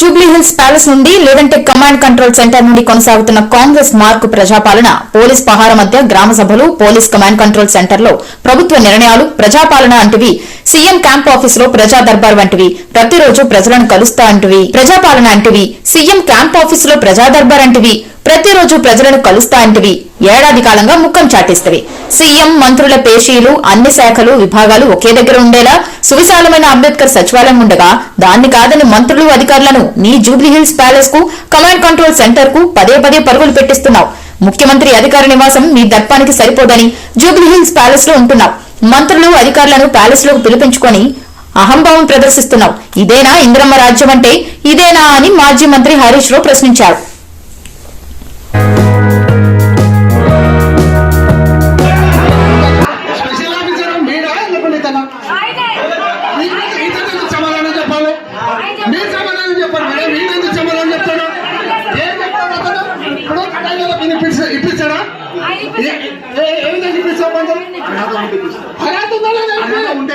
Jubilee hills palace నుండి లేదంటే command control centre నుండి కొనసాగుతున్న కాంగ్రెస్ మార్కు ప్రజాపాలన పోలీస్ పహార మధ్య గ్రామ సభలు పోలీస్ కమాండ్ కంట్రోల్ సెంటర్లో ప్రభుత్వ నిర్ణయాలు ప్రజాపాలన అంటివి. సీఎం క్యాంప్ ఆఫీస్లో ప్రజా దర్బార్ వంటివి. ప్రతిరోజు ప్రజలను కలుస్తా అంటివి. ప్రజాపాలన అంటివి. సీఎం క్యాంప్ ఆఫీస్లో ప్రజా దర్బార్ అంటివి. ప్రతిరోజు ప్రజలను కలుస్తా అంటివి. ఏడాది కాలంగా ముఖం చాటేస్తవి. సీఎం మంత్రుల పేషీలు అన్ని శాఖలు విభాగాలు ఒకే దగ్గర ఉండేలా సువిశాలమైన అంబేద్కర్ సచివాలయం ఉండగా దాన్ని కాదని మంత్రులు అధికారులను నీ జూబ్లీ హిల్స్ ప్యాలెస్కు కమాండ్ కంట్రోల్ సెంటర్కు పదే పదే పరుగులు పెట్టిస్తున్నావు. ముఖ్యమంత్రి అధికార నివాసం నీ దర్పానికి సరిపోదని జూబ్లీ హిల్స్ ప్యాలెస్లో ఉంటున్నావు. మంత్రులు అధికారులను ప్యాలెస్లోకి పిలిపించుకొని అహంభావం ప్రదర్శిస్తున్నావు. ఇదేనా ఇంద్రమ్మ రాజ్యం అంటే? ఇదేనా అని మాజీ మంత్రి హరీష్ రావు ప్రశ్నించారు. కటాయిలో ఇప్పిస్తా ఇప్పిస్తాడా ఏ- ఏ- ఏ విధంగా ఇప్పిస్తావు కొంచెం? అర్హత ఉందా